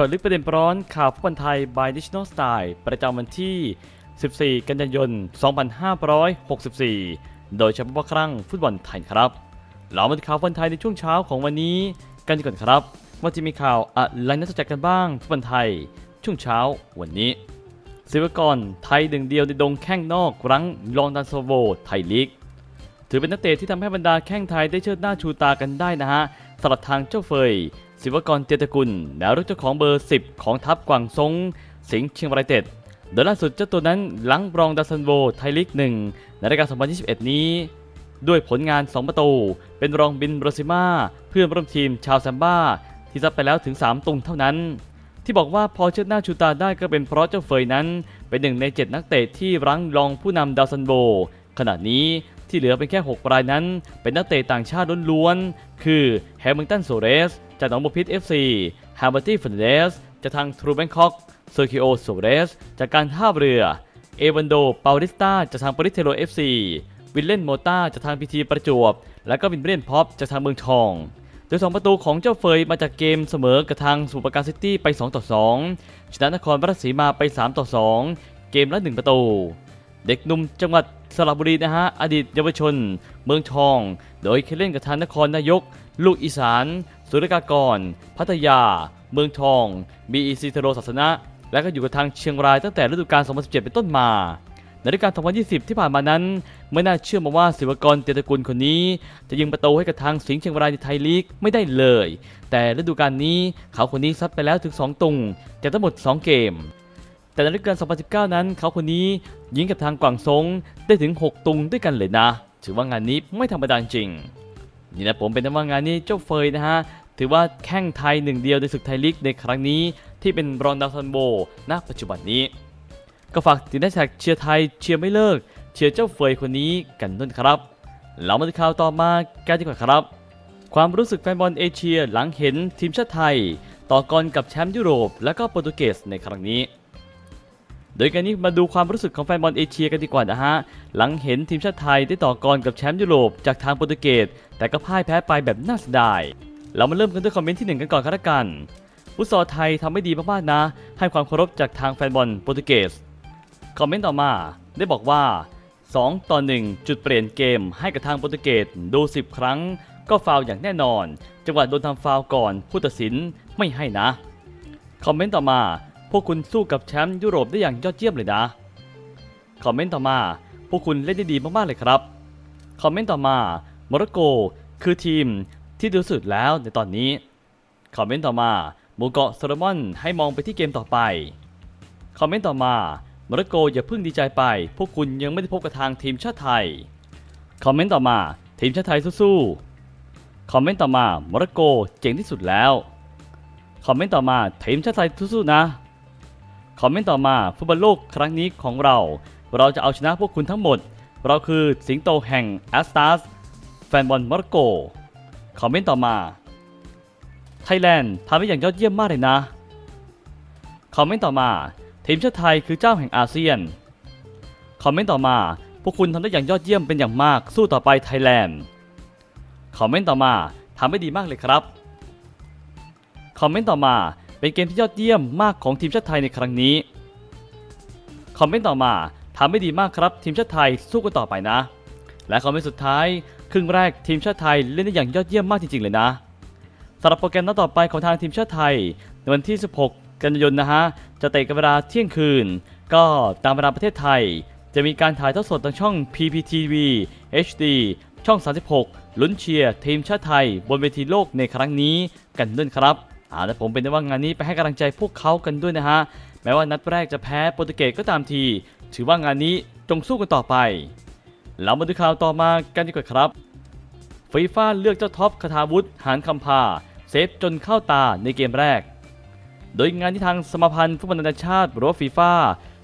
จาะลึกประเด็นร้อนข่าวฟุตบอลไทย by National Style ประจำวันที่ 14 กันยายน 2564 โดยเฉพาะครั้งฟุตบอลไทยครับ เรามาดูข่าวฟุตบอลไทยในช่วงเช้าของวันนี้กันก่อนครับ ว่าจะมีข่าวอะไรน่าสนใจกันบ้างฟุตบอลไทย ช่วงเช้าวันนี้ศิวกรไทยหนึ่งเดียวในดงแข้งนอกรั้งลองดันโซโวไทยลีก ถือเป็นนักเตะที่ทำให้บรรดาแข้งไทยได้เชิดหน้าชูตากันได้นะฮะ สำหรับทางเจ้าเฟย ศิวกรเตียตะกุลแนวรุกเจ้าของเบอร์ 10 ของทัพกวางซง สิงห์เชียงรายเต็ดโดยล่าสุดเจ้าตัวนั้นหลังบรองดาซันโวไทยลีก1ในรายการ 2021 นี้ ด้วยผลงาน 2 ประตู เป็นรองบินบรซิมาเพื่อนร่วมทีมชาวแซมบ้า ที่ซัดไปแล้วถึง 3 ตุงเท่านั้น ที่บอกว่าพอเชิดหน้าชูตาได้ก็เป็นเพราะเจ้าเฟยนั้น เป็นหนึ่งใน 7 นักเตะที่รั้งรองผู้นำดาวซันโบขณะนี้ ที่เหลือเป็นแค่ 6 รายนั้น เป็นนักเตะต่างชาติล้วนๆ คือแฮมิลตันโซเรส จากหนองบัวพิษ FC ฮาร์เบอร์ตี้ฟันเดสจากทางทรูแบงคอกเซอร์คิโอโซเรส จากการท่าเรือ เอวันโดเปาริสตาจากทางปริเทโล FC วิลเล่นโมตาจากทางพีทีประจวบ และก็วินเบรนพอปจากทางเมืองทองโดย 2 ประตูของเจ้าเฟยมาจากเกมเสมอกับทางสุปการซิตี้ไป 2 ต่อ 2 ชนะนครราชสีมาไป 3 ต่อ 2 เกมละ 1 ประตู เด็กหนุ่มจังหวัดสระบุรีนะฮะอดีตเยาวชน เมืองทอง โดยเคยเล่นกับทางนครนายก ลูกอีสาน สุรกากร พัทยา เมืองทอง BEC เทโรศาสนะ และก็อยู่กับทางเชียงรายตั้งแต่ฤดูกาล 2017 เป็นต้นมาในฤดูกาล 2020 ที่ผ่านมานั้น ไม่น่าเชื่อมาว่าศิวกรเตียตะกุลคนนี้ จะยิงประตูให้กับทางสิงห์เชียงรายในไทยลีกไม่ได้เลย แต่ฤดูกาลนี้เขาคนนี้ซัดไปแล้วถึง 2 ตุงจากทั้งหมด 2 เกม แต่ในฤดูกาล 2019 นั้น เขาคนนี้ยิงกับทางกวางซงได้ถึง 6 ตุงด้วยกันเลยนะ ถือว่างานนี้ไม่ธรรมดาจริง นี่นะผมเป็นแต่ว่างานนี้เจ้าเฟยนะฮะ ถือว่าแข้งไทยหนึ่งเดียวในศึกไทยลีกในครั้งนี้ ที่เป็นรองดาวซันโบณปัจจุบันนี้ ก็ฝากติดแฮชแท็กเชียร์ไทยเชียร์ไม่เลิก เชียร์เจ้าเฟยคนนี้กันด้วยครับเรามาดูข่าวต่อมากันดีกว่าครับ ความรู้สึกแฟนบอลเอเชียหลังเห็นทีมชาติไทย ต่อกรกับแชมป์ยุโรป และก็โปรตุเกสในครั้งนี้ โดยการนี้มาดูความรู้สึกของแฟนบอลเอเชียกันดีกว่านะฮะ หลังเห็นทีมชาติไทยได้ต่อกรกับแชมป์ยุโรปจากทางโปรตุเกส แต่ก็พ่ายแพ้ไปแบบน่าเสียดาย เรามาเริ่มกันด้วยคอมเมนต์ที่หนึ่งกันก่อนครับกัน ฟุตซอลไทยทำไม่ดีมากๆนะ ให้ความเคารพจากทางแฟนบอลโปรตุเกส คอมเมนต์ต่อมาได้บอกว่า 2 ต่อ 1 จุดเปลี่ยนเกมให้กับทางโปรตุเกสดู 10 ครั้ง ก็ฟาวอย่างแน่นอน จังหวะโดนทำฟาวก่อนผู้ตัดสินไม่ให้นะ คอมเมนต์ต่อมา พวกคุณสู้กับแชมป์ยุโรปได้อย่างยอดเยี่ยมเลยนะ คอมเมนต์ต่อมา พวกคุณเล่นได้ดีมากๆเลยครับ คอมเมนต์ต่อมา โมร็อกโก คือทีมที่ดีที่สุดแล้วในตอนนี้ คอมเมนต์ต่อมาหมู่เกาะโซโลมอนให้มองไปที่เกมต่อไป คอมเมนต์ต่อมาโมร็อกโกอย่าเพิ่งดีใจไป พวกคุณยังไม่ได้พบกับทางทีมชาติไทย คอมเมนต์ต่อมา ทีมชาติไทยสู้ๆ คอมเมนต์ต่อมาโมร็อกโกเจ๋งที่สุดแล้ว คอมเมนต์ต่อมาทีมชาติไทยสู้ๆนะ คอมเมนต์ต่อมาฟุตบอลโลกครั้งนี้ของเรา เราจะเอาชนะพวกคุณทั้งหมด เราคือสิงโตแห่งแอสตัสแฟนบอลโมร็อกโกคอมเมนต์ต่อมาไทยแลนด์ทำได้อย่างยอดเยี่ยมมากเลยนะคอมเมนต์ต่อมาทีมชาติไทยคือเจ้าแห่งอาเซียนคอมเมนต์ต่อมา พวกคุณทำได้อย่างยอดเยี่ยมเป็นอย่างมากสู้ต่อไปไทยแลนด์คอมเมนต์ต่อมาทำได้ดีมากเลยครับคอมเมนต์ต่อมา เป็นเกมที่ยอดเยี่ยมมากของทีมชาติไทยในครั้งนี้ คอมเมนต์ต่อมาทำได้ดีมากครับ ทีมชาติไทยสู้กันต่อไปนะ และคอมเมนต์สุดท้าย ครึ่งแรกทีมชาติไทยเล่นได้อย่างยอดเยี่ยมมากจริงๆเลยนะสำหรับโปรแกรมนัดต่อไปของทางทีมชาติไทยในวันที่ 16 กันยายนนะฮะ จะเตะกันเวลาเที่ยงคืน ก็ตามเวลาประเทศไทย จะมีการถ่ายทอดสดทางช่อง PPTV HD ช่อง 36 ลุ้นเชียร์ทีมชาติไทย บนเวทีโลกในครั้งนี้กันด้วยครับ อาและผมเป็นได้ว่างานนี้ไปให้กำลังใจพวกเขากันด้วยนะฮะ แม้ว่านัดแรกจะแพ้โปรตุเกสก็ตามที ถือว่างานนี้จงสู้กันต่อไป เรามาดูข่าวต่อมากันดีกว่าครับฟีฟ่าเลือกเจ้าท็อปคาทาวุฒิหานคำพา เซฟจนเข้าตาในเกมแรก โดยงานที่ทางสมาพันธ์ฟุตบอลนานาชาติหรือฟีฟ่า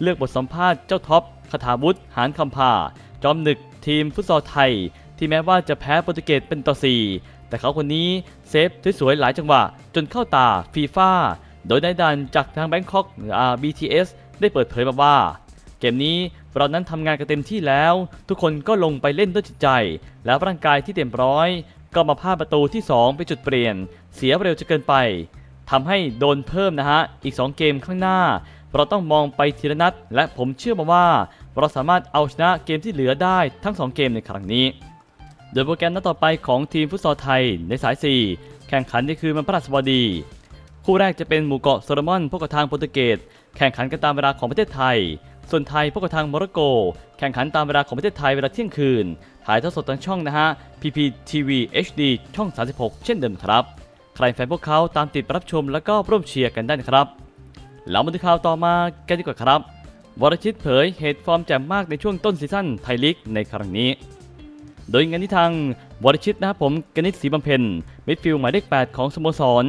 เลือกบทสัมภาษณ์เจ้าท็อปคาถาวุฒิหานคำพา จอมหนึกทีมฟุตซอลไทย ที่แม้ว่าจะแพ้โปรตุเกสเป็นต่อ4 แต่เขาคนนี้เซฟสวยๆหลายจังหวะจนเข้าตาฟีฟ่าโดยนายดันจากทางแบงคอกหรือ BTS ได้เปิดเผยมาว่า เกมนี้เรานั้นทำงานกันเต็มที่แล้ว ทุกคนก็ลงไปเล่นด้วยจิตใจ และร่างกายที่เต็มร้อย ก็มาพลาดประตูที่ 2 ไปจุดเปลี่ยน เสียเร็วจะเกินไปทำให้โดนเพิ่มนะฮะ อีก 2 เกมข้างหน้า เราต้องมองไปทีละนัด และผมเชื่อมาว่า เราสามารถเอาชนะเกมที่เหลือได้ทั้ง 2 เกมในครั้งนี้ โดยโปรแกรมนัดต่อไปของทีมฟุตซอลไทยในสาย 4 แข่งขันในคืนวันพฤหัสบดี คู่แรกจะเป็นหมู่เกาะโซโลมอนพบกับทางโปรตุเกสแข่งขันกันตามเวลาของประเทศไทย ส่วนไทยพบกับทางโมร็อกโก แข่งขันตามเวลาของประเทศไทยเวลาเที่ยงคืน ถ่ายทอดสดทางช่องนะฮะ PPTV HD ช่อง 36 เช่นเดิมครับ ใครแฟนพวกเขาตามติดรับชมแล้วก็ร่วมเชียร์กันได้นะครับแล้วมาดูข่าวต่อมากันดีกว่าครับ วรชิตเผยเหตุฟอร์มแจ่มมากในช่วงต้นซีซั่นไทยลีกในครั้งนี้ โดยงานที่ทางวรชิตนะครับผมกนิษฐ์ศรีบำเพ็ญมิดฟิลด์หมายเลข 8 ของสโมสร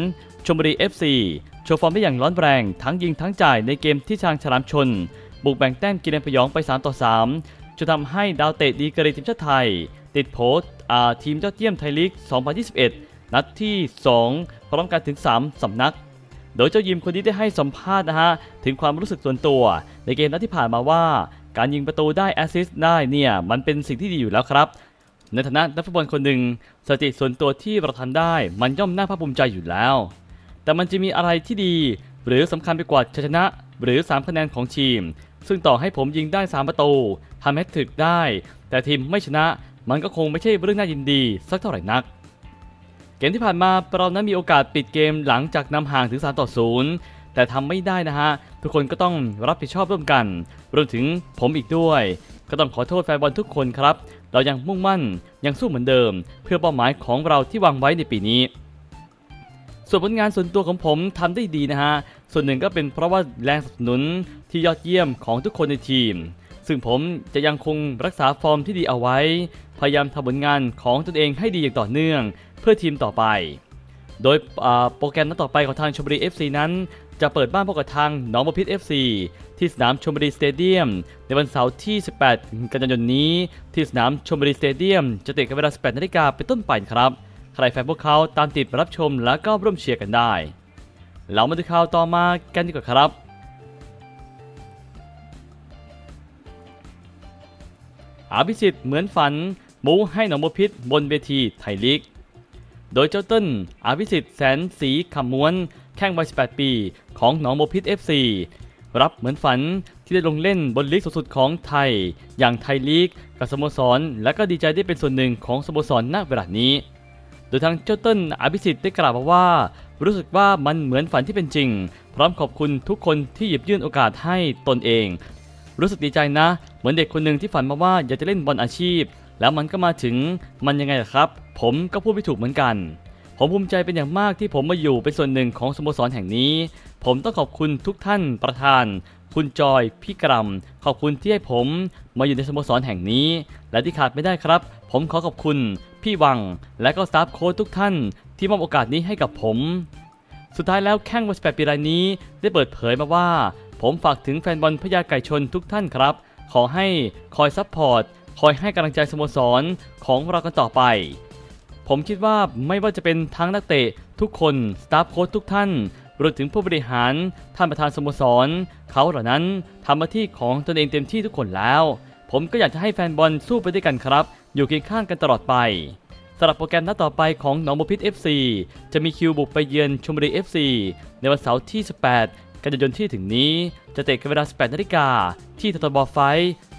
ชมบุรี FC โชว์ฟอร์มได้อย่างร้อนแรงทั้งยิงทั้งจ่ายในเกมที่ทางฉลามชน บุกแบ่งแต้มกินแดนพยองไป 3 ต่อ 3จนทำให้ดาวเตะดีกรีทีมชาติไทย ติดโพสต์อาทีมยอดเยี่ยมไทยลีก 2021 นัดที่ 2 พร้อมกันถึง 3สำนักโดยเจ้ายิมคนนี้ได้ให้สัมภาษณ์นะฮะ ถึงความรู้สึกส่วนตัว ในเกมนัดที่ผ่านมาว่า การยิงประตูได้แอสซิสต์ได้เนี่ย มันเป็นสิ่งที่ดีอยู่แล้วครับ ในฐานะนักฟุตบอลคนหนึ่งสถิติส่วนตัวที่เราทำได้ มันย่อมน่าภาคภูมิใจอยู่แล้ว แต่มันจะมีอะไรที่ดี หรือสำคัญไปกว่าชัยชนะ หรือ 3 คะแนนของทีม ซึ่งต่อให้ผมยิงได้ 3 ประตูทำแฮตทริกได้ แต่ทีมไม่ชนะ มันก็คงไม่ใช่เรื่องน่ายินดีสักเท่าไหร่นัก เกมที่ผ่านมาเรานั้นมีโอกาสปิดเกมหลังจากนำห่างถึง3ต่อ0แต่ทำไม่ได้นะฮะทุกคนก็ต้องรับผิดชอบร่วมกันรวมถึงผมอีกด้วย ก็ต้องขอโทษแฟนบอลทุกคนครับ เรายังมุ่งมั่นยังสู้เหมือนเดิม เพื่อเป้าหมายของเราที่วางไว้ในปีนี้ ส่วนผลงานส่วนตัวของผมทำได้ดีนะฮะ ส่วนหนึ่งก็เป็นเพราะว่าแรงสนับสนุนที่ยอดเยี่ยมของทุกคนในทีม ซึ่งผมจะยังคงรักษาฟอร์มที่ดีเอาไว้ พยายามทำผลงานของตนเองให้ดีอย่างต่อเนื่อง เพื่อทีมต่อไป โดยโปรแกรมนัดต่อไปของทางชมบุรี FC นั้น จะเปิดบ้านพบกับทางหนองบัวพิษ FC ที่สนามชมบุรีสเตเดียม ในวันเสาร์ที่ 18 กันยายนนี้ ที่สนามชมบุรีสเตเดียม จะเตะกันเวลา 18นาฬิกาเป็นต้นไปครับ ใครแฟนพวกเขาตามติดรับชมแล้วก็ร่วมเชียร์กันได้ เรามาดูข่าวต่อมากันดีกว่าครับอาภิสิทธิ์เหมือนฝันหมูให้หนองบัวพิษบนเวทีไทยลีก โดยเจ้าต้นอาภิสิทธิ์แสนสีขำม้วน แข้งวัย 18 ปี ของหนองบัวพิษ FC รับเหมือนฝันที่ได้ลงเล่นบนลีกสูงสุดของไทย อย่างไทยลีกกับสโมสร และก็ดีใจที่เป็นส่วนหนึ่งของสโมสรณเวลานี้ โดยทางเจ้าเต้นอภิสิทธิ์ได้กล่าวมาว่า รู้สึกว่ามันเหมือนฝันที่เป็นจริง พร้อมขอบคุณทุกคนที่หยิบยื่นโอกาสให้ตนเอง รู้สึกดีใจนะ เหมือนเด็กคนหนึ่งที่ฝันมาว่าอยากจะเล่นบอลอาชีพ แล้วมันก็มาถึงมันยังไงล่ะครับ ผมก็พูดไม่ถูกเหมือนกัน ผมภูมิใจเป็นอย่างมากที่ผมมาอยู่เป็นส่วนหนึ่งของสโมสรแห่งนี้ ผมต้องขอบคุณทุกท่านประธาน คุณจอย พี่กรัม ขอบคุณที่ให้ผมมาอยู่ในสโมสรแห่งนี้ และที่ขาดไม่ได้ครับ ผมขอขอบคุณ พี่วัง และก็สตาฟโค้ชทุกท่าน ที่มอบโอกาสนี้ให้กับผม สุดท้ายแล้วแข้งวัย18ปีรายนี้ได้เปิดเผยมาว่า ผมฝากถึงแฟนบอลพญาไก่ชนทุกท่านครับ ขอให้คอยซัพพอร์ตคอยให้กำลังใจสโมสรของเรากันต่อไป ผมคิดว่าไม่ว่าจะเป็นทั้งนักเตะ ทุกคนสตาฟโค้ชทุกท่านรวมถึงผู้บริหาร ท่านประธานสโมสร เขาเหล่านั้นทำหน้าที่ของตนเองเต็มที่ทุกคนแล้ว ผมก็อยากจะให้แฟนบอลสู้ไปด้วยกันครับ อยู่เคียงข้างกันตลอดไปสำหรับโปรแกรมนัดต่อไปของหนองบัวพิษ FC จะมีคิวบุกไปเยือนชมบุรี FC ในวันเสาร์ที่ 18 กันยายนที่ถึงนี้ จะเตะกันเวลา 18 นาฬิกาที่ททบไฟ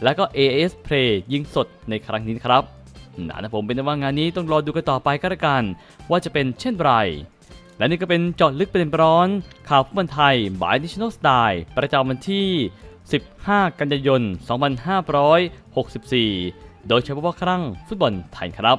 และก็ AS Play ยิงสดในครั้งนี้ครับ นะนะผมเป็นว่างานนี้ต้องรอดูกันต่อไปก็แล้วกัน ว่าจะเป็นเช่นไร และนี่ก็เป็นเจาะลึกประเด็นร้อน ข่าวฟุตบอลไทยบายนิชโนสไตล์ประจำวันที่ 15 กันยายน 2564 โดยเฉพาะครั้งฟุตบอลไทยครับ